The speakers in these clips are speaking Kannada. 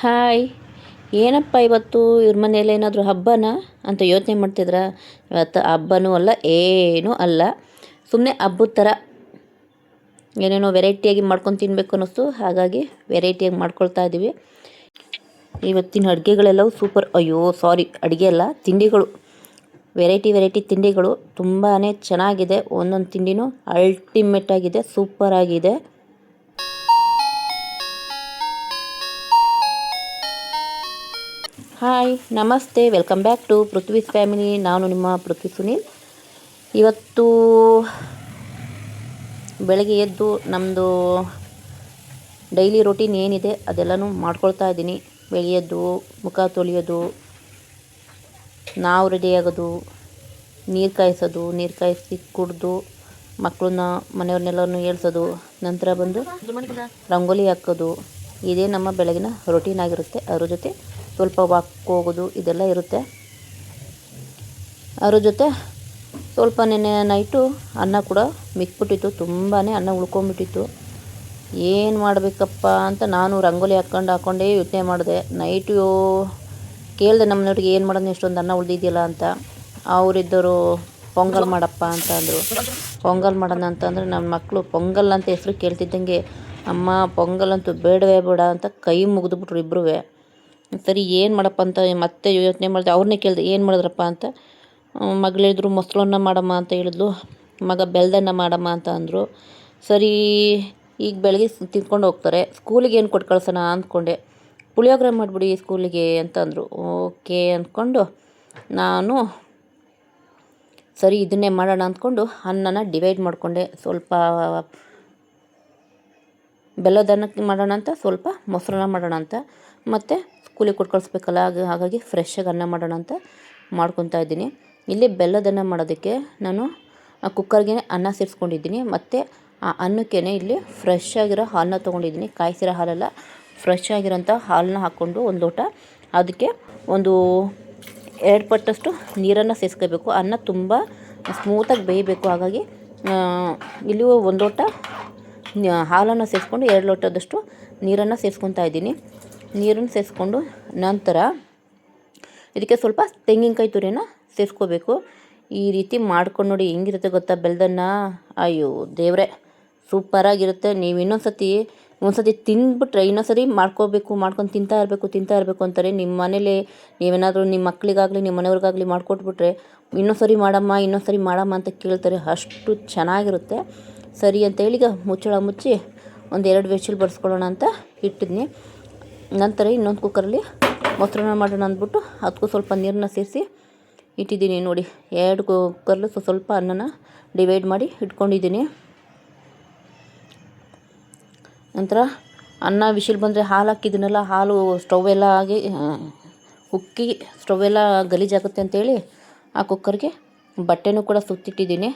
ಹಾಯ್. ಏನಪ್ಪ ಇವತ್ತು ಇವ್ರ ಮನೇಲಿ ಏನಾದರೂ ಹಬ್ಬನ ಅಂತ ಯೋಚನೆ ಮಾಡ್ತಿದ್ರ? ಇವತ್ತು ಹಬ್ಬನೂ ಅಲ್ಲ, ಏನೂ ಅಲ್ಲ. ಸುಮ್ಮನೆ ಹಬ್ಬದ ಥರ ಏನೇನೋ ವೆರೈಟಿಯಾಗಿ ಮಾಡ್ಕೊಂಡು ತಿನ್ನಬೇಕು ಅನ್ನಿಸ್ತು. ಹಾಗಾಗಿ ವೆರೈಟಿಯಾಗಿ ಮಾಡ್ಕೊಳ್ತಾ ಇದ್ದೀವಿ ಇವತ್ತಿನ ಅಡುಗೆಗಳೆಲ್ಲವೂ ಸೂಪರ್. ಅಯ್ಯೋ, ಸಾರಿ, ಅಡುಗೆ ಅಲ್ಲ, ತಿಂಡಿಗಳು. ವೆರೈಟಿ ವೆರೈಟಿ ತಿಂಡಿಗಳು. ತುಂಬಾ ಚೆನ್ನಾಗಿದೆ. ಒಂದೊಂದು ತಿಂಡಿನೂ ಅಲ್ಟಿಮೇಟ್ ಆಗಿದೆ. ಹಾಯ್ ನಮಸ್ತೆ. Welcome back to Prithvi's family ನಾನು ನಿಮ್ಮ ಪೃಥ್ವಿ ಸುನೀಲ್. ಇವತ್ತು ಬೆಳಗ್ಗೆ ಎದ್ದು ನಮ್ಮದು ಡೈಲಿ ರೊಟೀನ್ ಏನಿದೆ ಅದೆಲ್ಲನೂ ಮಾಡ್ಕೊಳ್ತಾ ಇದ್ದೀನಿ. ಬೆಳೆಯೋದು ಮುಖ ತೊಳೆಯೋದು ನಾವು ರೆಡಿಯಾಗೋದು ನೀರು ಕಾಯಿಸೋದು ನೀರು ಕಾಯಿಸಿ ಕುಡಿದು ಮಕ್ಕಳನ್ನ ಮನೆಯವ್ರನ್ನೆಲ್ಲರನ್ನು ಏಳ್ಸೋದು ನಂತರ ಬಂದು ರಂಗೋಲಿ ಹಾಕೋದು. ಇದೇ ನಮ್ಮ ಬೆಳಗಿನ ರೊಟೀನ್ ಆಗಿರುತ್ತೆ. ಅದ್ರ ಜೊತೆ ಸ್ವಲ್ಪ ವಾಕ್ ಹೋಗೋದು ಇದೆಲ್ಲ ಇರುತ್ತೆ. ಅದ್ರ ಜೊತೆ ಸ್ವಲ್ಪ ನೆನ್ನೆ ನೈಟು ಅನ್ನ ಕೂಡ ಮಿಕ್ಬಿಟ್ಟಿತ್ತು ತುಂಬಾ ಅನ್ನ ಉಳ್ಕೊಂಬಿಟ್ಟಿತ್ತು. ಏನು ಮಾಡಬೇಕಪ್ಪ ಅಂತ ನಾನು ರಂಗೋಲಿ ಹಾಕ್ಕೊಂಡು ಹಾಕ್ಕೊಂಡೇ ಯೋಚನೆ ಮಾಡಿದೆ. ನೈಟು ಕೇಳಿದೆ ನಮ್ಮನವ್ರಿಗೆ ಏನು ಮಾಡೋದು ಇಷ್ಟೊಂದು ಅನ್ನ ಉಳಿದಿದೆಯಲ್ಲ ಅಂತ. ಅವರಿದ್ದರು, ಪೊಂಗಲ್ ಮಾಡಪ್ಪ ಅಂತ ಅಂದರು. ಪೊಂಗಲ್ ಮಾಡೋಣ ಅಂತಂದರೆ ನನ್ನ ಮಕ್ಕಳು ಪೊಂಗಲ್ ಅಂತ ಹೆಸ್ರು ಕೇಳ್ತಿದ್ದಂಗೆ, ಅಮ್ಮ, ಪೊಂಗಲ್ ಅಂತೂ ಬೇಡವೇ ಬೇಡ ಅಂತ ಕೈ ಮುಗಿದ್ಬಿಟ್ರು ಇಬ್ಬರೂ ಸರಿ, ಏನು ಮಾಡಪ್ಪ ಅಂತ ಮತ್ತೆ ಯೋಚನೆ ಮಾಡಿದೆ ಅವ್ರನ್ನೇ ಕೇಳಿದೆ, ಏನು ಮಾಡಿದ್ರಪ್ಪ ಅಂತ. ಮಗಳಿದ್ರು ಮೊಸರನ್ನ ಮಾಡಮ್ಮ ಅಂತ ಹೇಳಿದ್ಲು. ಮಗ ಬೆಲ್ದನ್ನ ಮಾಡಮ್ಮ ಅಂತ ಅಂದರು. ಸರಿ, ಈಗ ಬೆಳಗ್ಗೆ ತಿಂದ್ಕೊಂಡು ಹೋಗ್ತಾರೆ. ಸ್ಕೂಲಿಗೆ ಏನು ಕೊಟ್ಟು ಕಳ್ಸೋಣ ಅಂದ್ಕೊಂಡೆ ಪುಳಿಯೋಗರೆ ಮಾಡಿಬಿಡಿ ಸ್ಕೂಲಿಗೆ ಅಂತ ಅಂದರು. ಓಕೆ ಅಂದ್ಕೊಂಡು ನಾನು ಸರಿ, ಇದನ್ನೇ ಮಾಡೋಣ ಅಂದ್ಕೊಂಡು ಅನ್ನನ ಡಿವೈಡ್ ಮಾಡಿಕೊಂಡೆ. ಸ್ವಲ್ಪ ಬೆಲ್ಲದನ್ನಕ್ಕೆ ಮಾಡೋಣ ಅಂತ, ಸ್ವಲ್ಪ ಮೊಸರನ್ನ ಮಾಡೋಣ ಅಂತ. ಮತ್ತು ಸ್ಕೂಲಿಗೆ ಕೊಟ್ಟು ಕಳಿಸ್ಬೇಕಲ್ಲ ಹಾಗಾಗಿ ಫ್ರೆಶ್ಶಾಗಿ ಅನ್ನ ಮಾಡೋಣ ಅಂತ ಮಾಡ್ಕೊತಾ ಇದ್ದೀನಿ. ಇಲ್ಲಿ ಬೆಲ್ಲದನ್ನ ಮಾಡೋದಕ್ಕೆ ನಾನು ಕುಕ್ಕರ್ಗೆ ಅನ್ನ ಸೇರಿಸ್ಕೊಂಡಿದ್ದೀನಿ. ಮತ್ತು ಆ ಅನ್ನಕ್ಕೆ ಇಲ್ಲಿ ಫ್ರೆಶ್ ಆಗಿರೋ ಹಾಲನ್ನ ತೊಗೊಂಡಿದ್ದೀನಿ. ಕಾಯಿಸಿರೋ ಹಾಲೆಲ್ಲ ಫ್ರೆಶ್ ಆಗಿರೋಂಥ ಹಾಲನ್ನ ಹಾಕ್ಕೊಂಡು ಒಂದು ಲೋಟ. ಅದಕ್ಕೆ ಒಂದು ಎರಡು ಪಟ್ಟಷ್ಟು ನೀರನ್ನು ಸೇರಿಸ್ಕೋಬೇಕು. ಅನ್ನ ತುಂಬ ಸ್ಮೂತಾಗಿ ಬೇಯಬೇಕು. ಹಾಗಾಗಿ ಇಲ್ಲಿ ಒಂದು ಲೋಟ ಹಾಲನ್ನು ಸೇರಿಸ್ಕೊಂಡು ಎರಡು ಲೋಟದಷ್ಟು ನೀರನ್ನು ಸೇರಿಸ್ಕೊತಾ ಇದ್ದೀನಿ. ನೀರನ್ನು ಸೇರಿಸ್ಕೊಂಡು ನಂತರ ಇದಕ್ಕೆ ಸ್ವಲ್ಪ ತೆಂಗಿನಕಾಯಿ ತುರಿನ ಸೇರಿಸ್ಕೋಬೇಕು ಈ ರೀತಿ ಮಾಡ್ಕೊಂಡು ನೋಡಿ ಹೆಂಗಿರುತ್ತೆ ಗೊತ್ತಾ ಬೆಲ್ದನ್ನ ಅಯ್ಯೋ ದೇವ್ರೆ ಸೂಪರಾಗಿರುತ್ತೆ ನೀವು ಇನ್ನೊಂದು ಸತಿ ಒಂದು ಸತಿ ತಿಂದ್ಬಿಟ್ರೆ ಇನ್ನೊಂದು ಸರಿ ಮಾಡ್ಕೋಬೇಕು, ಮಾಡ್ಕೊಂಡು ತಿಂತಾ ಇರಬೇಕು ತಿಂತಾ ಇರಬೇಕು ಅಂತಾರೆ. ನಿಮ್ಮ ಮನೇಲಿ ನೀವೇನಾದರೂ ನಿಮ್ಮ ಮಕ್ಕಳಿಗಾಗಲಿ, ನಿಮ್ಮ ಮನೆಯವ್ರಿಗಾಗಲಿ ಮಾಡ್ಕೊಟ್ಬಿಟ್ರೆ ಇನ್ನೊಂದು ಸರಿ ಮಾಡಮ್ಮ ಇನ್ನೊಂದು ಸರಿ ಮಾಡಮ್ಮ ಅಂತ ಕೇಳ್ತಾರೆ. ಅಷ್ಟು ಚೆನ್ನಾಗಿರುತ್ತೆ. ಸರಿ ಅಂತ ಹೇಳಿ ಈಗ ಮುಚ್ಚಳ ಮುಚ್ಚಿ ಒಂದು ಎರಡು ವೆಚ್ಚಲ್ ಬಡಿಸ್ಕೊಳ್ಳೋಣ ಅಂತ ಇಟ್ಟಿದ್ನಿ. ನಂತರ ಇನ್ನೊಂದು ಕುಕ್ಕರಲ್ಲಿ ಮೊಸರನ್ನ ಮಾಡೋಣ ಅಂದ್ಬಿಟ್ಟು ಅದಕ್ಕೂ ಸ್ವಲ್ಪ ನೀರನ್ನ ಸೇರಿಸಿ ಇಟ್ಟಿದ್ದೀನಿ ನೋಡಿ. ಎರಡು ಕುಕ್ಕರ್ಲು ಸ್ವಲ್ಪ ಅನ್ನನ ಡಿವೈಡ್ ಮಾಡಿ ಇಟ್ಕೊಂಡಿದ್ದೀನಿ. ನಂತರ ಅನ್ನ ವಿಶಿಲ್ ಬಂದರೆ ಹಾಲು ಹಾಕಿದ್ದೀನಲ್ಲ ಹಾಲು ಸ್ಟವ್ ಎಲ್ಲ ಆಗಿ ಉಕ್ಕಿ ಸ್ಟವ್ ಎಲ್ಲ ಗಲೀಜಾಗುತ್ತೆ ಅಂತೇಳಿ ಆ ಕುಕ್ಕರ್ಗೆ ಬಟ್ಟೆನೂ ಕೂಡ ಸುತ್ತಿಟ್ಟಿದ್ದೀನಿ.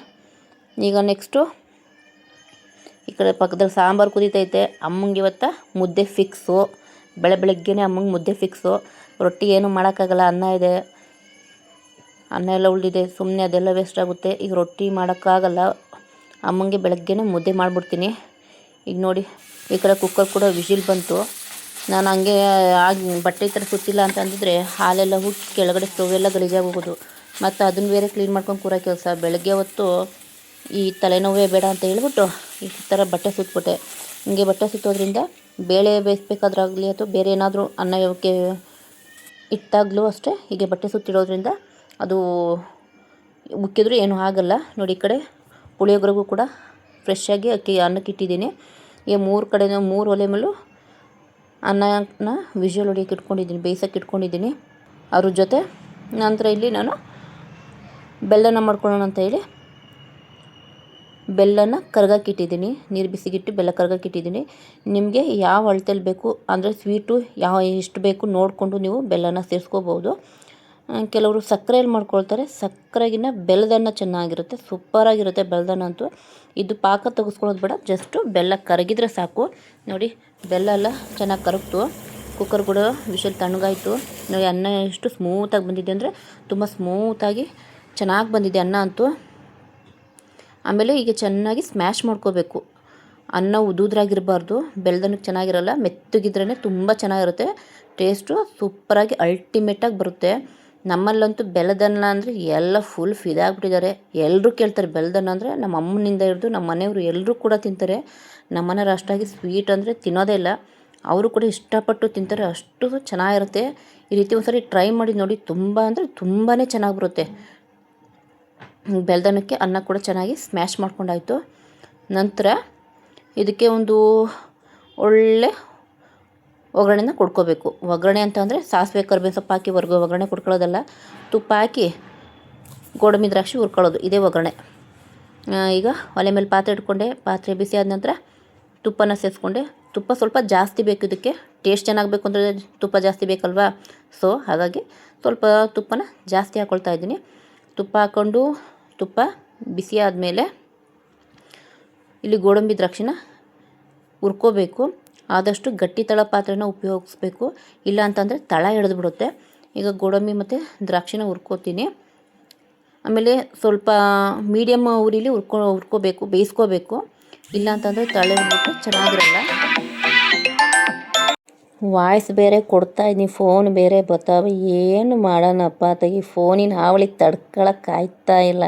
ಈಗ ನೆಕ್ಸ್ಟು ಈ ಕಡೆ ಪಕ್ಕದಲ್ಲಿ ಸಾಂಬಾರು ಕುದೀತೈತೆ ಅಮ್ಮಂಗೆ ಇವತ್ತು ಮುದ್ದೆ ಫಿಕ್ಸು ಬೆಳೆ ಬೆಳಗ್ಗೆನೇ ಅಮ್ಮಂಗೆ ಮುದ್ದೆ ಫಿಕ್ಸು ರೊಟ್ಟಿ ಏನು ಮಾಡೋಕ್ಕಾಗಲ್ಲ, ಅನ್ನ ಇದೆ. ಅನ್ನ ಎಲ್ಲ ಉಳಿದಿದೆ ಸುಮ್ಮನೆ ಅದೆಲ್ಲ ವೇಸ್ಟ್ ಆಗುತ್ತೆ. ಈಗ ರೊಟ್ಟಿ ಮಾಡೋಕ್ಕಾಗಲ್ಲ. ಅಮ್ಮಂಗೆ ಬೆಳಗ್ಗೆನೇ ಮುದ್ದೆ ಮಾಡಿಬಿಡ್ತೀನಿ. ಈಗ ನೋಡಿ, ಈ ಕಡೆ ಕುಕ್ಕರ್ ಕೂಡ ವಿಜಿಲ್ ಬಂತು. ನಾನು ಹಂಗೆ, ಆಗಿ ಬಟ್ಟೆ ಥರ ಸುತ್ತಿಲ್ಲ ಅಂತ ಅಂದಿದ್ರೆ ಹಾಲೆಲ್ಲ ಹುಟ್ಟಿ ಕೆಳಗಡೆ ಸ್ಟವ್ ಎಲ್ಲ ಗಲೀಜಾಗಿ ಹೋಗೋದು ಮತ್ತು ಅದನ್ನು ಬೇರೆ ಕ್ಲೀನ್ ಮಾಡ್ಕೊಂಡು ಕೂರೋ ಕೆಲಸ. ಬೆಳಗ್ಗೆ ಹೊತ್ತು ಈ ತಲೆನೋವೇ ಬೇಡ ಅಂತ ಹೇಳ್ಬಿಟ್ಟು ಈ ಥರ ಬಟ್ಟೆ ಸುತ್ತಬಿಟ್ಟೆ ಹಿಂಗೆ ಬಟ್ಟೆ ಸುತ್ತೋದ್ರಿಂದ ಬೇಳೆ ಬೇಯಿಸ್ಬೇಕಾದ್ರಾಗಲಿ ಅಥವಾ ಬೇರೆ ಏನಾದರೂ ಅನ್ನ ಇವಕ್ಕೆ ಇಟ್ಟಾಗಲೂ ಅಷ್ಟೇ ಹೀಗೆ ಬಟ್ಟೆ ಸುತ್ತಿಡೋದ್ರಿಂದ ಅದು ಉಕ್ಕಿದ್ರೂ ಏನೂ ಆಗಲ್ಲ. ನೋಡಿ ಈ ಕಡೆ ಪುಳಿಯೋಗರೆಗೂ ಕೂಡ ಫ್ರೆಶ್ಶಾಗಿ ಅಕ್ಕಿ ಅನ್ನಕ್ಕೆ ಇಟ್ಟಿದ್ದೀನಿ. ಈ ಮೂರು ಕಡೆ ಮೂರು ಒಲೆ ಮೇಲೂ ಅನ್ನನ ವಿಜುವಲ್ ಹೊಡಿಯೋಕೆ ಇಟ್ಕೊಂಡಿದ್ದೀನಿ ಬೇಯಿಸೋಕೆ ಇಟ್ಕೊಂಡಿದ್ದೀನಿ. ಅದ್ರ ಜೊತೆ ನಂತರ ಇಲ್ಲಿ ನಾನು ಬೆಲ್ಲನ ಮಾಡ್ಕೊಳ್ಳೋಣ ಅಂತ ಹೇಳಿ ಬೆಲ್ಲನ ಕರ್ಗಕ್ಕಿಟ್ಟಿದ್ದೀನಿ, ನೀರು ಬಿಸಿಗಿಟ್ಟು ಬೆಲ್ಲ ಕರ್ಗಕ್ಕಿಟ್ಟಿದ್ದೀನಿ. ನಿಮಗೆ ಯಾವ ಅಳತೆಯಲ್ಲಿ ಬೇಕು, ಅಂದರೆ ಸ್ವೀಟು ಯಾವ ಎಷ್ಟು ಬೇಕು ನೋಡಿಕೊಂಡು ನೀವು ಬೆಲ್ಲನ ಸೇರಿಸ್ಕೋಬೋದು. ಕೆಲವರು ಸಕ್ಕರೆಯಲ್ಲಿ ಮಾಡ್ಕೊಳ್ತಾರೆ ಸಕ್ಕರೆಗಿನ್ನ ಬೆಲ್ಲದನ್ನ ಚೆನ್ನಾಗಿರುತ್ತೆ, ಸೂಪರಾಗಿರುತ್ತೆ ಬೆಲ್ಲದನ್ನ ಅಂತೂ. ಇದು ಪಾಕ ತೆಗೆಸ್ಕೊಳ್ಳೋದು ಬೇಡ, ಜಸ್ಟು ಬೆಲ್ಲ ಕರಗಿದ್ರೆ ಸಾಕು. ನೋಡಿ, ಬೆಲ್ಲ ಎಲ್ಲ ಚೆನ್ನಾಗಿ ಕರಗ್ತು. ಕುಕ್ಕರ್ ಕೂಡ ವಿಷಲ್ ತಣ್ಣಗಾಯಿತು. ನೋಡಿ, ಅನ್ನ ಎಷ್ಟು ಸ್ಮೂತಾಗಿ ಬಂದಿದೆ ಅಂದರೆ ತುಂಬ ಸ್ಮೂತಾಗಿ ಚೆನ್ನಾಗಿ ಬಂದಿದೆ ಅನ್ನ ಅಂತೂ. ಆಮೇಲೆ ಈಗ ಚೆನ್ನಾಗಿ ಸ್ಮ್ಯಾಶ್ ಮಾಡ್ಕೋಬೇಕು. ಅನ್ನ ಉದುದ್ರಾಗಿರಬಾರ್ದು ಬೆಳ್ದನಕ್ಕೆ ಚೆನ್ನಾಗಿರಲ್ಲ ಮೆತ್ತಗಿದ್ರೇ ತುಂಬ ಚೆನ್ನಾಗಿರುತ್ತೆ. ಟೇಸ್ಟು ಸೂಪರಾಗಿ ಅಲ್ಟಿಮೇಟಾಗಿ ಬರುತ್ತೆ. ನಮ್ಮಲ್ಲಂತೂ ಬೆಲ್ಲದನ್ನ ಅಂದರೆ ಎಲ್ಲ ಫುಲ್ ಫಿದಾಗ್ಬಿಟ್ಟಿದ್ದಾರೆ ಎಲ್ಲರೂ ಕೇಳ್ತಾರೆ ಬೆಲ್ಲದನ್ನ ಅಂದರೆ ನಮ್ಮ ಅಮ್ಮನಿಂದ ಹಿಡಿದು ನಮ್ಮ ಮನೆಯವರು ಎಲ್ಲರೂ ಕೂಡ ತಿಂತಾರೆ. ನಮ್ಮ ಮನೆಯವ್ರು ಅಷ್ಟಾಗಿ ಸ್ವೀಟ್ ಅಂದರೆ ತಿನ್ನೋದೇ ಇಲ್ಲ. ಅವರು ಕೂಡ ಇಷ್ಟಪಟ್ಟು ತಿಂತಾರೆ, ಅಷ್ಟು ಚೆನ್ನಾಗಿರುತ್ತೆ. ಈ ರೀತಿ ಒಂದ್ಸರಿ ಟ್ರೈ ಮಾಡಿ ನೋಡಿ, ತುಂಬ ಅಂದರೆ ತುಂಬಾ ಚೆನ್ನಾಗಿ ಬರುತ್ತೆ. ಬೆಲ್ದನಕ್ಕೆ ಅನ್ನ ಕೂಡ ಚೆನ್ನಾಗಿ ಸ್ಮ್ಯಾಶ್ ಮಾಡ್ಕೊಂಡಾಯಿತು. ನಂತರ ಇದಕ್ಕೆ ಒಂದು ಒಳ್ಳೆ ಒಗ್ಗರಣೆನ ಕೊಡ್ಕೋಬೇಕು. ಒಗ್ಗರಣೆ ಅಂತಂದರೆ ಸಾಸಿವೆ, ಕರ್ಬೇವಿನ ಸೊಪ್ಪು ಹಾಕಿ ವರ್ಗ ಒಗ್ಗರಣೆ ಕೊಡ್ಕೊಳ್ಳೋದಲ್ಲ, ತುಪ್ಪ ಹಾಕಿ ಗೋಡಂಬಿ, ದ್ರಾಕ್ಷಿ ಹುರ್ಕೊಳ್ಳೋದು, ಇದೇ ಒಗ್ಗರಣೆ. ಈಗ ಒಲೆ ಮೇಲೆ ಪಾತ್ರೆ ಇಟ್ಕೊಂಡೆ, ಪಾತ್ರೆ ಬಿಸಿ ಆದ ನಂತರ ತುಪ್ಪನ ಸೇರಿಸ್ಕೊಂಡೆ ತುಪ್ಪ ಸ್ವಲ್ಪ ಜಾಸ್ತಿ ಬೇಕು ಇದಕ್ಕೆ. ಟೇಸ್ಟ್ ಚೆನ್ನಾಗಬೇಕು ಅಂದರೆ ತುಪ್ಪ ಜಾಸ್ತಿ ಬೇಕಲ್ವಾ? ಸೊ ಹಾಗಾಗಿ ಸ್ವಲ್ಪ ತುಪ್ಪನ ಜಾಸ್ತಿ ಹಾಕ್ಕೊಳ್ತಾ ಇದ್ದೀನಿ. ತುಪ್ಪ ಹಾಕ್ಕೊಂಡು ತುಪ್ಪ ಬಿಸಿ ಆದಮೇಲೆ ಇಲ್ಲಿ ಗೋಡಂಬಿ ದ್ರಾಕ್ಷಿನ ಹುರ್ಕೋಬೇಕು. ಆದಷ್ಟು ಗಟ್ಟಿ ತಳ ಪಾತ್ರೆನ ಉಪಯೋಗಿಸ್ಬೇಕು. ಇಲ್ಲ ಅಂತಂದರೆ ತಳ ಹಿಡಿದ್ಬಿಡುತ್ತೆ ಈಗ ಗೋಡಂಬಿ ಮತ್ತು ದ್ರಾಕ್ಷಿನ ಹುರ್ಕೋತೀನಿ. ಆಮೇಲೆ ಸ್ವಲ್ಪ ಮೀಡಿಯಮ್ ಉರಿಲಿ ಹುರ್ಕೊ ಹುರ್ಕೋಬೇಕು, ಬೇಯಿಸ್ಕೋಬೇಕು. ಇಲ್ಲ ಅಂತಂದರೆ ತಳ ಹಿಡಿದ್ಬಿಟ್ಟು ಚೆನ್ನಾಗಿರಲ್ಲ. ವಾಯ್ಸ್ ಬೇರೆ ಕೊಡ್ತಾ ಇದ್ದೀನಿ, ಫೋನ್ ಬೇರೆ ಬರ್ತಾವೆ ಏನು ಮಾಡೋಣಪ್ಪ ಈ ಫೋನಿನ ಹಾವಳಿಗೆ ತಡ್ಕೊಳಕ್ಕೆ ಆಯ್ತಾ ಇಲ್ಲ.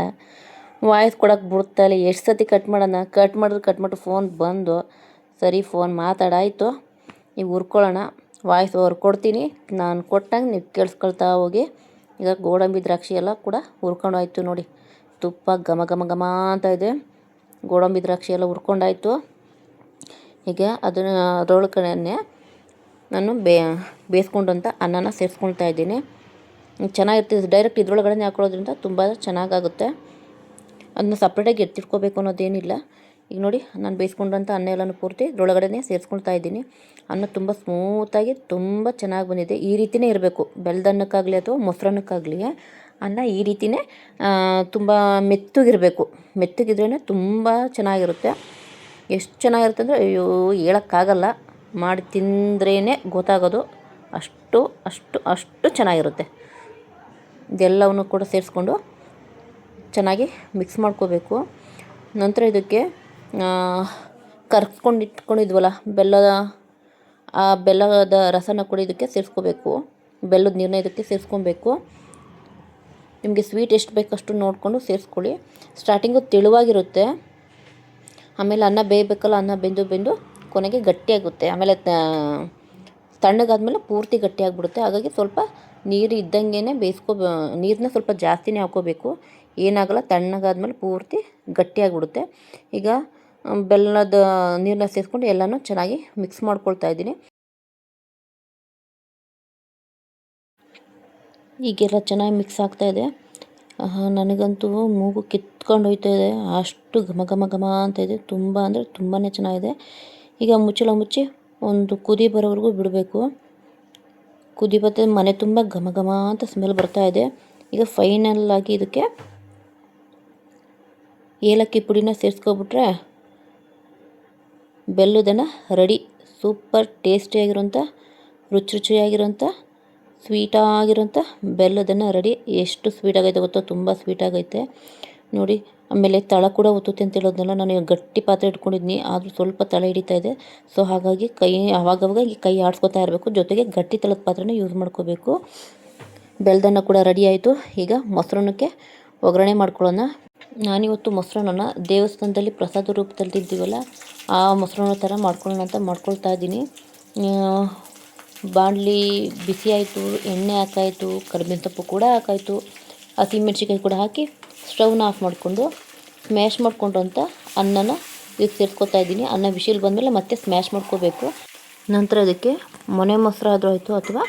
ವಾಯ್ಸ್ ಕೊಡೋಕ್ಕೆ ಬಿಡ್ತಾ ಇಲ್ಲ. ಎಷ್ಟು ಸತಿ ಕಟ್ ಮಾಡೋಣ? ಕಟ್ ಮಾಡಿದ್ರೆ ಕಟ್ ಮಾಡಿ ಫೋನ್ ಬಂದು. ಸರಿ, ಫೋನ್ ಮಾತಾಡಾಯಿತು. ಈಗ ಹುರ್ಕೊಳ್ಳೋಣ. ವಾಯ್ಸ್ ಹೊರ್ಕೊಡ್ತೀನಿ ನಾನು ಕೊಟ್ಟಂಗೆ ನೀವು ಕೇಳಿಸ್ಕೊಳ್ತಾ ಹೋಗಿ. ಈಗ ಗೋಡಂಬಿ ದ್ರಾಕ್ಷಿ ಎಲ್ಲ ಕೂಡ ಹುರ್ಕೊಂಡು ಆಯಿತು ನೋಡಿ. ತುಪ್ಪ ಘಮ ಘಮ ಘಮ ಅಂತ ಇದೆ. ಗೋಡಂಬಿ ದ್ರಾಕ್ಷಿ ಎಲ್ಲ ಹುರ್ಕೊಂಡಾಯ್ತು. ಈಗ ಅದನ್ನು ಅದರೊಳಗಡೆ ನಾನು ಬೇ ಬೇಯಿಸ್ಕೊಂಡಂಥ ಅನ್ನನ ಸೇರಿಸ್ಕೊಳ್ತಾ ಇದ್ದೀನಿ. ಚೆನ್ನಾಗಿರ್ತದೆ ಡೈರೆಕ್ಟ್ ಇದ್ರೊಳಗಡೆ ಹಾಕೊಳ್ಳೋದ್ರಿಂದ ತುಂಬ ಚೆನ್ನಾಗಾಗುತ್ತೆ. ಅದನ್ನ ಸಪ್ರೇಟಾಗಿ ಎತ್ತಿಟ್ಕೋಬೇಕು ಅನ್ನೋದೇನಿಲ್ಲ. ಈಗ ನೋಡಿ, ನಾನು ಬೇಯಿಸ್ಕೊಂಡಂಥ ಅನ್ನ ಎಲ್ಲನೂ ಪೂರ್ತಿ ಇದ್ರೊಳಗಡೆ ಸೇರಿಸ್ಕೊಳ್ತಾ ಇದ್ದೀನಿ. ಅನ್ನ ತುಂಬ ಸ್ಮೂತಾಗಿ ತುಂಬ ಚೆನ್ನಾಗಿ ಬಂದಿದೆ. ಈ ರೀತಿಯೇ ಇರಬೇಕು. ಬೆಲ್ದನ್ನಕ್ಕಾಗಲಿ ಅಥವಾ ಮೊಸರನ್ನಕ್ಕಾಗಲಿ ಅನ್ನ ಈ ರೀತಿಯೇ ತುಂಬ ಮೆತ್ತಗಿರಬೇಕು. ಮೆತ್ತಗಿದ್ರೇ ತುಂಬ ಚೆನ್ನಾಗಿರುತ್ತೆ. ಎಷ್ಟು ಚೆನ್ನಾಗಿರುತ್ತೆ ಅಂದರೆ, ಅಯ್ಯೋ, ಹೇಳೋಕ್ಕಾಗಲ್ಲ. ಮಾಡಿ ತಿಂದ್ರೇ ಗೊತ್ತಾಗೋದು ಅಷ್ಟು ಅಷ್ಟು ಅಷ್ಟು ಚೆನ್ನಾಗಿರುತ್ತೆ. ಇದೆಲ್ಲವನ್ನು ಕೂಡ ಸೇರಿಸ್ಕೊಂಡು ಚೆನ್ನಾಗಿ ಮಿಕ್ಸ್ ಮಾಡ್ಕೋಬೇಕು. ನಂತರ ಇದಕ್ಕೆ ಕರ್ಕೊಂಡು ಇಟ್ಕೊಂಡಿದ್ವಲ್ಲ, ಬೆಲ್ಲದ, ಆ ಬೆಲ್ಲದ ರಸನ ಕೂಡ ಇದಕ್ಕೆ ಸೇರಿಸ್ಕೋಬೇಕು. ಬೆಲ್ಲದ ನೀರನ್ನ ಇದಕ್ಕೆ ಸೇರಿಸ್ಕೊಬೇಕು. ನಿಮಗೆ ಸ್ವೀಟ್ ಎಷ್ಟು ಬೇಕಷ್ಟು ನೋಡಿಕೊಂಡು ಸೇರಿಸ್ಕೊಳ್ಳಿ. ಸ್ಟಾರ್ಟಿಂಗು ತೆಳುವಾಗಿರುತ್ತೆ. ಆಮೇಲೆ ಅನ್ನ ಬೇಯಬೇಕಲ್ಲ, ಅನ್ನ ಬೆಂದು ಬೆಂದು ಕೊನೆಗೆ ಗಟ್ಟಿಯಾಗುತ್ತೆ. ಆಮೇಲೆ ತಣ್ಣಗಾದ್ಮೇಲೆ ಪೂರ್ತಿ ಗಟ್ಟಿಯಾಗ್ಬಿಡುತ್ತೆ. ಹಾಗಾಗಿ ಸ್ವಲ್ಪ ನೀರು ಇದ್ದಂಗೆ ಬೇಯಿಸ್ಕೊ ನೀರನ್ನ ಸ್ವಲ್ಪ ಜಾಸ್ತಿನೇ ಹಾಕ್ಕೋಬೇಕು. ಏನಾಗಲ್ಲ, ತಣ್ಣಗಾದ್ಮೇಲೆ ಪೂರ್ತಿ ಗಟ್ಟಿಯಾಗ್ಬಿಡುತ್ತೆ. ಈಗ ಬೆಲ್ಲದ ನೀರನ್ನ ಸೇರಿಸ್ಕೊಂಡು ಎಲ್ಲನೂ ಚೆನ್ನಾಗಿ ಮಿಕ್ಸ್ ಮಾಡ್ಕೊಳ್ತಾ ಇದ್ದೀನಿ. ಈಗೆಲ್ಲ ಚೆನ್ನಾಗಿ ಮಿಕ್ಸ್ ಆಗ್ತಾ ಇದೆ. ನನಗಂತೂ ಮೂಗು ಕಿತ್ಕೊಂಡು ಹೋಯ್ತಾ ಇದೆ. ಅಷ್ಟು ಘಮ ಘಮ ಘಮ ಅಂತ ಇದೆ. ತುಂಬ ಅಂದರೆ ತುಂಬಾ ಚೆನ್ನಾಗಿದೆ. ಈಗ ಮುಚ್ಚಳ ಮುಚ್ಚಿ ಒಂದು ಕುದಿ ಬರೋವರೆಗೂ ಬಿಡಬೇಕು. ಕುದಿ ಬರ್ತದೆ ಮನೆ ತುಂಬ ಘಮ ಘಮ ಅಂತ ಸ್ಮೆಲ್ ಬರ್ತಾ ಇದೆ. ಈಗ ಫೈನಲ್ ಆಗಿ ಇದಕ್ಕೆ ಏಲಕ್ಕಿ ಪುಡಿನ ಸೇರಿಸ್ಕೊಬಿಟ್ರೆ ಬೆಲ್ಲದನ್ನ ರೆಡಿ ಸೂಪರ್ ಟೇಸ್ಟಿಯಾಗಿರೋಂಥ ರುಚಿ ರುಚಿಯಾಗಿರೋಂಥ ಸ್ವೀಟಾಗಿರೋಂಥ ಬೆಲ್ಲದನ್ನು ರೆಡಿ ಎಷ್ಟು ಸ್ವೀಟಾಗೈತೆ ಗೊತ್ತೋ? ತುಂಬ ಸ್ವೀಟಾಗೈತೆ ನೋಡಿ ಆಮೇಲೆ ತಳ ಕೂಡ ಒತ್ತುತ್ತೆ ಅಂತ ಹೇಳೋದನ್ನೆಲ್ಲ ನಾನು ಗಟ್ಟಿ ಪಾತ್ರೆ ಇಟ್ಕೊಂಡಿದ್ನಿ, ಆದರೂ ಸ್ವಲ್ಪ ತಳ ಹಿಡಿತಾ ಇದೆ. ಸೊ ಹಾಗಾಗಿ ಕೈ ಆವಾಗವಾಗ ಈ ಕೈ ಆಡಿಸ್ಕೊತಾ ಇರಬೇಕು. ಜೊತೆಗೆ ಗಟ್ಟಿ ತಳದ ಪಾತ್ರೆನ ಯೂಸ್ ಮಾಡ್ಕೋಬೇಕು. ಬೆಳ್ದನ್ನ ಕೂಡ ರೆಡಿ ಆಯಿತು. ಈಗ ಮೊಸರನ್ನಕ್ಕೆ ಒಗ್ಗರಣೆ ಮಾಡ್ಕೊಳ್ಳೋಣ. ನಾನಿವತ್ತು ಮೊಸರನ್ನ ದೇವಸ್ಥಾನದಲ್ಲಿ ಪ್ರಸಾದ ರೂಪದಲ್ಲಿ ತಿಂತೀವಲ್ಲ, ಆ ಮೊಸರನ್ನ ಥರ ಮಾಡ್ಕೊಳ್ಳೋಣ ಅಂತ ಮಾಡ್ಕೊಳ್ತಾ ಇದ್ದೀನಿ. ಬಾಣಲಿ ಬಿಸಿ ಆಯಿತು, ಎಣ್ಣೆ ಹಾಕಾಯಿತು, ಕರಿಬೇವಿನ ಸೊಪ್ಪು ಕೂಡ ಹಾಕಾಯಿತು. ಹಸಿಮೆಣ್ಸಿಕಾಯಿ ಕೂಡ ಹಾಕಿ ಸ್ಟವ್ನ ಆಫ್ ಮಾಡಿಕೊಂಡು ಸ್ಮ್ಯಾಶ್ ಮಾಡಿಕೊಂಡು ಅಂತ ಅನ್ನನ ಇದಕ್ಕೆ ಸೇರಿಸ್ಕೊತಾ ಇದ್ದೀನಿ. ಅನ್ನ ಬಿಸಿಲು ಬಂದಮೇಲೆ ಮತ್ತೆ ಸ್ಮ್ಯಾಶ್ ಮಾಡ್ಕೋಬೇಕು. ನಂತರ ಅದಕ್ಕೆ ಮೊನೆ ಮೊಸರಾದರೂ ಆಯಿತು ಅಥವಾ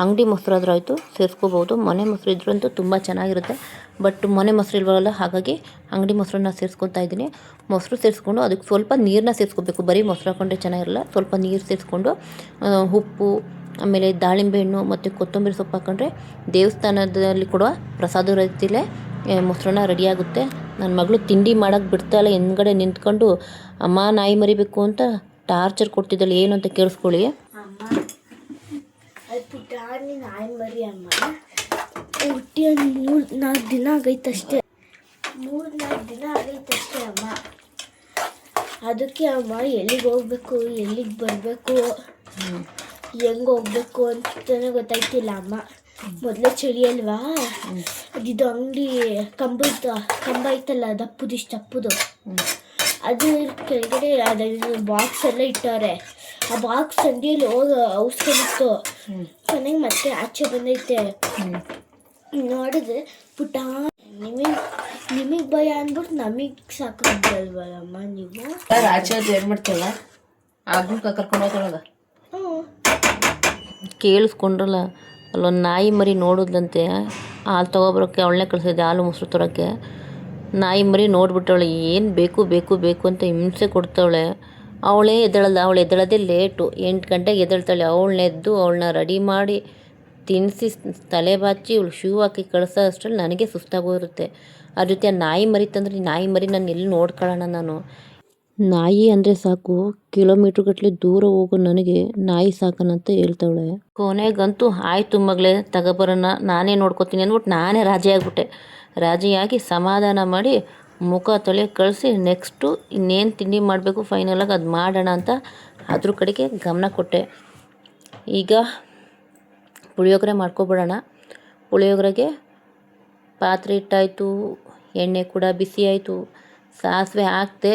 ಅಂಗಡಿ ಮೊಸರಾದರೂ ಆಯಿತು ಸೇರಿಸ್ಕೋಬೋದು ಮನೆ ಮೊಸರು ಇದ್ರಂತೂ ತುಂಬ ಚೆನ್ನಾಗಿರುತ್ತೆ. ಬಟ್ ಮನೆ ಮೊಸರು ಇಲ್ವಲ್ಲ ಹಾಗಾಗಿ ಅಂಗಡಿ ಮೊಸರನ್ನ ಸೇರಿಸ್ಕೊತಾ ಇದ್ದೀನಿ. ಮೊಸರು ಸೇರಿಸ್ಕೊಂಡು ಅದಕ್ಕೆ ಸ್ವಲ್ಪ ನೀರನ್ನ ಸೇರಿಸ್ಕೋಬೇಕು. ಬರೀ ಮೊಸರು ಹಾಕೊಂಡ್ರೆ ಚೆನ್ನಾಗಿರಲ್ಲ. ಸ್ವಲ್ಪ ನೀರು ಸೇರಿಸ್ಕೊಂಡು ಉಪ್ಪು ಆಮೇಲೆ ದಾಳಿಂಬೆ ಹಣ್ಣು ಮತ್ತು ಕೊತ್ತಂಬರಿ ಸೊಪ್ಪು ಹಾಕೊಂಡ್ರೆ ದೇವಸ್ಥಾನದಲ್ಲಿ ಕೊಡುವ ಪ್ರಸಾದ ರೀತಿಲೇ ಆ, ಮೊಸರನ್ನ ರೆಡಿಯಾಗುತ್ತೆ ನನ್ನ ಮಗಳು ತಿಂಡಿ ಮಾಡೋಕ್ಕೆ ಬಿಡ್ತಾಯಿಲ್ಲ ಹಿಂದ್ಗಡೆ ನಿಂತ್ಕೊಂಡು ಅಮ್ಮ ನಾಯಿ ಮರಿಬೇಕು ಅಂತ ಟಾರ್ಚರ್ ಕೊಡ್ತಿದ್ದಾಳೆ ಏನು ಅಂತ ಕೇಳಿಸ್ಕೊಳ್ಳಿ. ನಾಯಿ ಮರಿ ಅಮ್ಮ. ಹುಟ್ಟಿ ಒಂದು ಮೂರು ನಾಲ್ಕು ದಿನ ಆಗೈತಷ್ಟೇ ಮೂರು ನಾಲ್ಕು ದಿನ ಆಗೈತಷ್ಟೇ ಅಮ್ಮ. ಅದಕ್ಕೆ ಅಮ್ಮ ಎಲ್ಲಿಗೆ ಹೋಗ್ಬೇಕು ಎಲ್ಲಿಗೆ ಬರಬೇಕು ಹೆಂಗೆ ಹೋಗ್ಬೇಕು ಅಂತಾನೆ ಗೊತ್ತಾಯ್ತಿಲ್ಲ ಅಮ್ಮ. ಮೊದಲೇ ಚಳಿ ಅಲ್ವಾ? ಅದಿದು ಅಂಗಡಿ ಕಂಬ ಇತ್ತು ಕಂಬ ಇತ್ತಲ್ಲ ದಪ್ಪುದಿಷ್ಟು ದಪ್ಪುದು. ಅದು ಕೆಳಗಡೆ ಅದನ್ನು ಬಾಕ್ಸ್ ಎಲ್ಲ ಇಟ್ಟವ್ರೆ. ಆ ಬಾಕ್ಸ್ ಅಂಗಡಿಯಲ್ಲಿ ಹೋಗಿ ಇತ್ತು ಚೆನ್ನಾಗಿ ಮತ್ತೆ ಆಚೆ ಬಂದೈತೆ. ನೋಡಿದ್ರೆ ಪುಟ್ಟ ನಿಮಗೆ ನಿಮಗೆ ಭಯ ಅಂದ್ಬಿಟ್ಟು ನಮಗೆ ಸಾಕಾಗಲ್ವಲ್ಲಮ್ಮ ನೀವು? ಆಚೆ ಏನು ಮಾಡ್ತೀವಲ್ಲ ಆಗ್ಲೂ ಕರ್ಕೊಂಡು ಹ್ಞೂ ಕೇಳಿಸ್ಕೊಂಡ್ರಲ್ಲ. ಅಲ್ಲೊಂದು ನಾಯಿ ಮರಿ ನೋಡಿದ್ಲಂತೆ, ಹಾಲು ತೊಗೊಬರೋಕ್ಕೆ ಅವಳನ್ನೇ ಕಳಿಸಿದ್ದೆ, ಹಾಲು ಮೊಸರು ತರೋಕ್ಕೆ ನಾಯಿ ಮರಿ ನೋಡ್ಬಿಟ್ಟವಳೆ, ಏನು ಬೇಕು ಬೇಕು ಬೇಕು ಅಂತ ಹಿಂಸೆ ಕೊಡ್ತವಳೆ. ಅವಳೇ ಎದ್ದೇಳಲ್ಲ, ಅವಳು ಎದ್ದೇಳೋದೇ ಲೇಟು. ಎಂಟು ಗಂಟೆಗೆ ಎದ್ದೇಳ್ತಾಳೆ, ಅವಳನ್ನ ಎದ್ದು ಅವಳನ್ನ ರೆಡಿ ಮಾಡಿ ತಿನ್ನಿಸಿ ತಲೆ ಬಾಚಿ ಇವಳು ಶೂ ಹಾಕಿ ಕಳಿಸೋ ಅಷ್ಟರಲ್ಲಿ ನನಗೆ ಸುಸ್ತಾಗೋಗಿರುತ್ತೆ. ಅದ್ರ ಜೊತೆ ನಾಯಿ ಮರಿ ತಂದ್ರೆ ನಾಯಿ ಮರಿ ನಾನು ಎಲ್ಲಿ ನೋಡ್ಕೊಳ್ಳೋಣ ನಾನು? ನಾಯಿ ಅಂದ್ರೆ ಸಾಕು. ಕಿಲೋಮೀಟರ್ ಗಟ್ಟಲೆ ದೂರ ಹೋಗೋ ನನಗೆ ನಾಯಿ ಸಾಕನಂತ ಹೇಳ್ತಾವಳೆ. ಕೊನೆಗಂತೂ ಆಯ್ತು ಮಗಳೇ ತಗೋಬರೋಣ ನಾನೇ ನೋಡ್ಕೊತೀನಿ ಅಂದ್ಬಿಟ್ಟು ನಾನೇ ರಾಜಿ ಆಗ್ಬಿಟ್ಟೆ. ರಾಜಿಯಾಗಿ ಸಮಾಧಾನ ಮಾಡಿ ಮುಖ ತೊಳೆ ಕಳಿಸಿ ನೆಕ್ಸ್ಟು ಇನ್ನೇನು ತಿಂಡಿ ಮಾಡಬೇಕು ಫೈನಲಾಗಿ ಅದು ಮಾಡೋಣ ಅಂತ ಅದ್ರ ಕಡೆಗೆ ಗಮನ ಕೊಟ್ಟೆ. ಈಗ ಪುಳಿಯೋಗರೆ ಮಾಡ್ಕೊಬಿಡೋಣ. ಪುಳಿಯೋಗರೆಗೆ ಪಾತ್ರೆ ಇಟ್ಟಾಯಿತು ಎಣ್ಣೆ ಕೂಡ ಬಿಸಿ ಆಯಿತು. ಸಾಸಿವೆ ಹಾಕ್ದೆ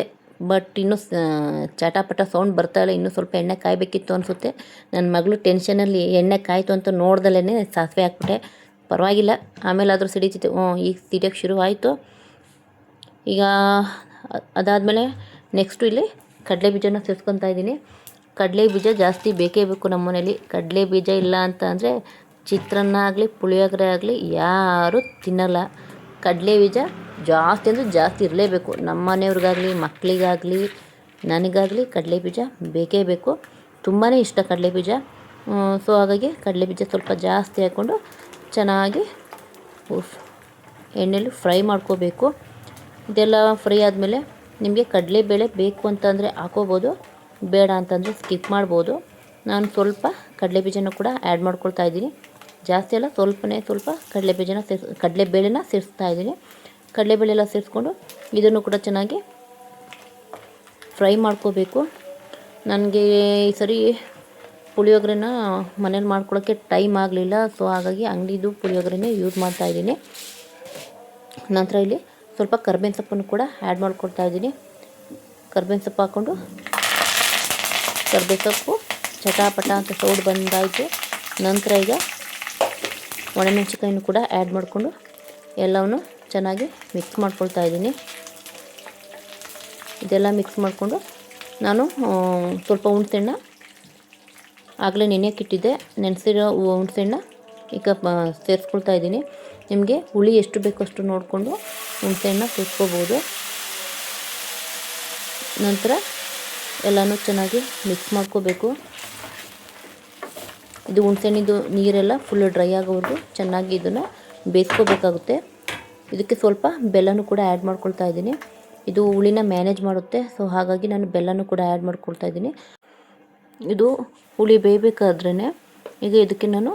ಬಟ್ ಇನ್ನೂ ಚಟಾಪಟ ಸೌಂಡ್ ಬರ್ತಾ ಇಲ್ಲ. ಇನ್ನೂ ಸ್ವಲ್ಪ ಎಣ್ಣೆ ಕಾಯಬೇಕಿತ್ತು ಅನಿಸುತ್ತೆ. ನನ್ನ ಮಗಳು ಟೆನ್ಷನಲ್ಲಿ ಎಣ್ಣೆ ಕಾಯಿತು ಅಂತ ನೋಡ್ದಲೇ ಸಾಸಿವೆ ಹಾಕ್ಬಿಟ್ಟೆ. ಪರವಾಗಿಲ್ಲ. ಆಮೇಲೆ ಸಿಡಿತಿತ್ತು ಹ್ಞೂ, ಈಗ ಸಿಡಿಯೋಕ್ಕೆ ಶುರು ಆಯಿತು. ಈಗ ಅದಾದಮೇಲೆ ನೆಕ್ಸ್ಟು ಇಲ್ಲಿ ಕಡಲೆ ಬೀಜನ ಸೇರಿಸ್ಕೊತಾ ಇದ್ದೀನಿ. ಕಡಲೆ ಬೀಜ ಜಾಸ್ತಿ ಬೇಕೇ ಬೇಕು ನಮ್ಮ ಮನೇಲಿ. ಕಡಲೆ ಬೀಜ ಇಲ್ಲ ಅಂತ ಅಂದರೆ ಚಿತ್ರಾನ್ನ ಆಗಲಿ, ಪುಳಿಯೋಗರೆ ಆಗಲಿ ಯಾರೂ ತಿನ್ನಲ್ಲ. ಕಡಲೆ ಬೀಜ ಜಾಸ್ತಿ ಅಂದರೆ ಜಾಸ್ತಿ ಇರಲೇಬೇಕು. ನಮ್ಮ ಮನೆಯವ್ರಿಗಾಗಲಿ ಮಕ್ಕಳಿಗಾಗಲಿ ನನಗಾಗಲಿ ಕಡಲೆ ಬೀಜ ಬೇಕೇ ಬೇಕು. ತುಂಬಾ ಇಷ್ಟ ಕಡಲೆ ಬೀಜ. ಸೊ ಹಾಗಾಗಿ ಕಡಲೆ ಬೀಜ ಸ್ವಲ್ಪ ಜಾಸ್ತಿ ಹಾಕ್ಕೊಂಡು ಚೆನ್ನಾಗಿ ಎಣ್ಣೆಲಿ ಫ್ರೈ ಮಾಡ್ಕೋಬೇಕು. ಇದೆಲ್ಲ ಫ್ರೈ ಆದಮೇಲೆ ನಿಮಗೆ ಕಡಲೆಬೇಳೆ ಬೇಕು ಅಂತಂದರೆ ಹಾಕೋಬೋದು, ಬೇಡ ಅಂತಂದರೆ ಸ್ಕಿಪ್ ಮಾಡ್ಬೋದು. ನಾನು ಸ್ವಲ್ಪ ಕಡಲೆ ಬೀಜನೂ ಕೂಡ ಆ್ಯಡ್ ಮಾಡ್ಕೊಳ್ತಾ ಇದ್ದೀನಿ. ಜಾಸ್ತಿ ಅಲ್ಲ, ಸ್ವಲ್ಪನೇ ಸ್ವಲ್ಪ ಕಡಲೆ ಬೀಜನ ಸೇರ್ಸ್ ಕಡಲೆಬೇಳೆನ ಸೇರಿಸ್ತಾ ಇದ್ದೀನಿ. ಕಡಲೆಬೇಳೆ ಎಲ್ಲ ಸೇರಿಸ್ಕೊಂಡು ಇದನ್ನು ಕೂಡ ಚೆನ್ನಾಗಿ ಫ್ರೈ ಮಾಡ್ಕೋಬೇಕು. ನನಗೆ ಈ ಸರಿ ಪುಳಿಯೋಗರೆನ ಮನೇಲಿ ಮಾಡ್ಕೊಳ್ಳೋಕ್ಕೆ ಟೈಮ್ ಆಗಲಿಲ್ಲ, ಸೊ ಹಾಗಾಗಿ ಅಂಗಡಿದು ಪುಳಿಯೋಗರೆನೇ ಯೂಸ್ ಮಾಡ್ತಾ ಇದ್ದೀನಿ. ನಂತರ ಇಲ್ಲಿ ಸ್ವಲ್ಪ ಕರ್ಬೇವಿನ ಸೊಪ್ಪನ್ನು ಕೂಡ ಆ್ಯಡ್ ಮಾಡ್ಕೊಳ್ತಾ ಇದ್ದೀನಿ. ಕರ್ಬೇವಿನ ಸೊಪ್ಪು ಹಾಕ್ಕೊಂಡು ಕರ್ಬೇವಿನ ಸೊಪ್ಪು ಚಟಾಪಟ ಅಂತ ಸೌಡ್ ಬಂದಾಯಿತು. ನಂತರ ಈಗ ಒಣಮೆಣಸಿನ್ಕಾಯಿನೂ ಕೂಡ ಆ್ಯಡ್ ಮಾಡಿಕೊಂಡು ಎಲ್ಲವನ್ನು ಚೆನ್ನಾಗಿ ಮಿಕ್ಸ್ ಮಾಡ್ಕೊಳ್ತಾ ಇದ್ದೀನಿ. ಇದೆಲ್ಲ ಮಿಕ್ಸ್ ಮಾಡಿಕೊಂಡು ನಾನು ಸ್ವಲ್ಪ ಹುಣಸೆಹಣ್ಣ ಆಗಲೇ ನೆನೆಯಕ್ಕಿಟ್ಟಿದ್ದೆ. ನೆನೆಸಿರೋ ಹುಣಸೆಹಣ್ಣ ಈಗ ಸೇರಿಸ್ಕೊಳ್ತಾ ಇದ್ದೀನಿ. ನಿಮಗೆ ಹುಳಿ ಎಷ್ಟು ಬೇಕೋ ಅಷ್ಟು ನೋಡಿಕೊಂಡು ಹುಣಸೆಹಣ್ಣ ಸೇರಿಸ್ಕೋಬೋದು. ನಂತರ ಎಲ್ಲನೂ ಚೆನ್ನಾಗಿ ಮಿಕ್ಸ್ ಮಾಡ್ಕೋಬೇಕು. ಇದು ಹುಣ್ಸೆಹಣ್ಣಿದು ನೀರೆಲ್ಲ ಫುಲ್ ಡ್ರೈ ಆಗೋವರೆಗೂ ಚೆನ್ನಾಗಿ ಇದನ್ನು ಬೇಯಿಸ್ಕೋಬೇಕಾಗುತ್ತೆ. ಇದಕ್ಕೆ ಸ್ವಲ್ಪ ಬೆಲ್ಲನೂ ಕೂಡ ಆ್ಯಡ್ ಮಾಡ್ಕೊಳ್ತಾ ಇದ್ದೀನಿ. ಇದು ಹುಳಿನ ಮ್ಯಾನೇಜ್ ಮಾಡುತ್ತೆ ಸೊ ಹಾಗಾಗಿ ನಾನು ಬೆಲ್ಲನೂ ಕೂಡ ಆ್ಯಡ್ ಮಾಡ್ಕೊಳ್ತಾ ಇದ್ದೀನಿ. ಇದು ಹುಳಿ ಬೇಯಬೇಕಾದ್ರೇ ಈಗ ಇದಕ್ಕೆ ನಾನು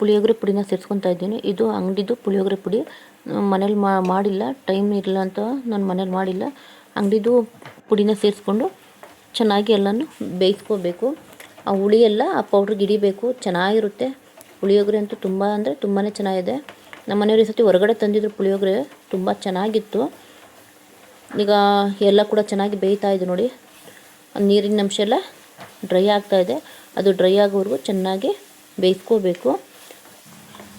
ಪುಳಿಯೋಗರೆ ಪುಡಿನ ಸೇರಿಸ್ಕೊತಾ ಇದ್ದೀನಿ. ಇದು ಅಂಗಡಿದು ಪುಳಿಯೋಗರೆ ಪುಡಿ ಮನೇಲಿ ಮಾಡಿಲ್ಲ, ಟೈಮ್ ಇರಲಿಲ್ಲ ಅಂತ ನಾನು ಮನೇಲಿ ಮಾಡಿಲ್ಲ. ಅಂಗಡಿದು ಪುಡಿನ ಸೇರಿಸ್ಕೊಂಡು ಚೆನ್ನಾಗಿ ಎಲ್ಲನೂ ಬೇಯಿಸ್ಕೋಬೇಕು. ಆ ಹುಳಿ ಎಲ್ಲ ಆ ಪೌಡ್ರಿಗೆ ಹಿಡಿಬೇಕು. ಚೆನ್ನಾಗಿರುತ್ತೆ. ಪುಳಿಯೋಗರೆ ಅಂತೂ ತುಂಬ ಅಂದರೆ ತುಂಬಾ ಚೆನ್ನಾಗಿದೆ. ನಮ್ಮ ಮನೆಯವ್ರು ಈ ಸತಿ ಹೊರಗಡೆ ತಂದಿದ್ರು ಪುಳಿಯೋಗರೆ. ತುಂಬ ಚೆನ್ನಾಗಿತ್ತು. ಈಗ ಎಲ್ಲ ಕೂಡ ಚೆನ್ನಾಗಿ ಬೇಯ್ತಾ ಇದೆ ನೋಡಿ. ನೀರಿನ ಅಂಶ ಎಲ್ಲ ಡ್ರೈ ಆಗ್ತಾ ಇದೆ. ಅದು ಡ್ರೈ ಆಗೋವರೆಗೂ ಚೆನ್ನಾಗಿ ಬೇಯಿಸ್ಕೋಬೇಕು.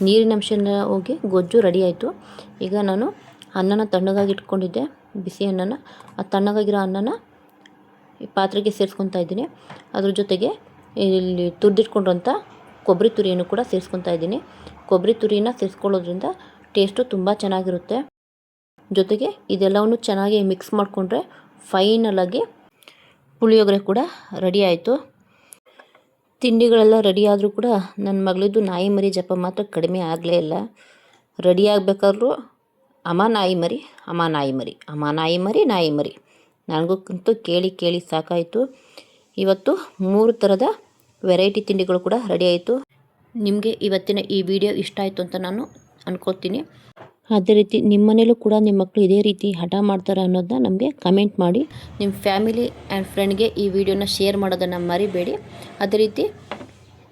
ನೀರಿನ ಅಂಶ ಹೋಗಿ ಗೊಜ್ಜು ರೆಡಿ ಆಯಿತು. ಈಗ ನಾನು ಅನ್ನನ ತಣ್ಣಗಾಗಿ ಇಟ್ಕೊಂಡಿದ್ದೆ. ಬಿಸಿ ಅನ್ನನ. ಆ ತಣ್ಣಗಾಗಿರೋ ಅನ್ನನ ಈ ಪಾತ್ರೆಗೆ ಸೇರಿಸ್ಕೊತಾ ಇದ್ದೀನಿ. ಅದ್ರ ಜೊತೆಗೆ ಇಲ್ಲಿ ತುರಿದಿಟ್ಕೊಂಡಂಥ ಕೊಬ್ಬರಿ ತುರಿಯನ್ನು ಕೂಡ ಸೇರಿಸ್ಕೊತಾ ಇದ್ದೀನಿ. ಕೊಬ್ಬರಿ ತುರಿನ ಸೇರಿಸ್ಕೊಳ್ಳೋದ್ರಿಂದ ಟೇಸ್ಟು ತುಂಬ ಚೆನ್ನಾಗಿರುತ್ತೆ. ಜೊತೆಗೆ ಇದೆಲ್ಲವನ್ನು ಚೆನ್ನಾಗಿ ಮಿಕ್ಸ್ ಮಾಡಿಕೊಂಡ್ರೆ ಫೈನಲಾಗಿ ಪುಳಿಯೋಗರೆ ಕೂಡ ರೆಡಿ ಆಯಿತು. ತಿಂಡಿಗಳೆಲ್ಲ ರೆಡಿ ಆದರೂ ಕೂಡ ನನ್ನ ಮಗಳಿದ್ದು ನಾಯಿ ಮರಿ ಜಪ ಮಾತ್ರ ಕಡಿಮೆ ಆಗಲೇ ಇಲ್ಲ. ರೆಡಿ ಆಗಬೇಕಾದ್ರೂ ಅಮ್ಮ ನಾಯಿ ಮರಿ ಅಮ್ಮ ನಾಯಿ ಮರಿ ಅಮ್ಮ ನಾಯಿ ಮರಿ ನಾಯಿ ಮರಿ. ನನಗಂತೂ ಕೇಳಿ ಕೇಳಿ ಸಾಕಾಯಿತು. ಇವತ್ತು ಮೂರು ಥರದ ವೆರೈಟಿ ತಿಂಡಿಗಳು ಕೂಡ ರೆಡಿ ಆಯಿತು. ನಿಮಗೆ ಇವತ್ತಿನ ಈ ವಿಡಿಯೋ ಇಷ್ಟ ಆಯಿತು ಅಂತ ನಾನು ಅನ್ಕೋತೀನಿ ಅದೇ ರೀತಿ ನಿಮ್ಮ ಮನೇಲೂ ಕೂಡ ನಿಮ್ಮ ಮಕ್ಕಳು ಇದೇ ರೀತಿ ಹಠ ಮಾಡ್ತಾರೆ ಅನ್ನೋದನ್ನ ನಮಗೆ ಕಮೆಂಟ್ ಮಾಡಿ. ನಿಮ್ಮ ಫ್ಯಾಮಿಲಿ ಆ್ಯಂಡ್ ಫ್ರೆಂಡ್ಗೆ ಈ ವಿಡಿಯೋನ ಶೇರ್ ಮಾಡೋದನ್ನು ಮರಿಬೇಡಿ. ಅದೇ ರೀತಿ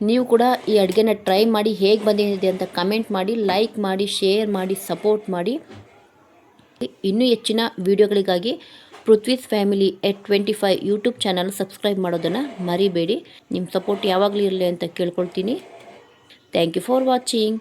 ನೀವು ಕೂಡ ಈ ಅಡುಗೆನ ಟ್ರೈ ಮಾಡಿ ಹೇಗೆ ಬಂದಿದೆ ಅಂತ ಕಮೆಂಟ್ ಮಾಡಿ ಲೈಕ್ ಮಾಡಿ ಶೇರ್ ಮಾಡಿ ಸಪೋರ್ಟ್ ಮಾಡಿ. ಇನ್ನೂ ಹೆಚ್ಚಿನ ವಿಡಿಯೋಗಳಿಗಾಗಿ Prithvi's family at twenty five YouTube channel subscribe ಮಾಡೋದನ್ನು ಮರಿಬೇಡಿ. ನಿಮ್ಮ ಸಪೋರ್ಟ್ ಯಾವಾಗಲೂ ಇರಲಿ ಅಂತ ಕೇಳ್ಕೊಳ್ತೀನಿ. Thank you for watching.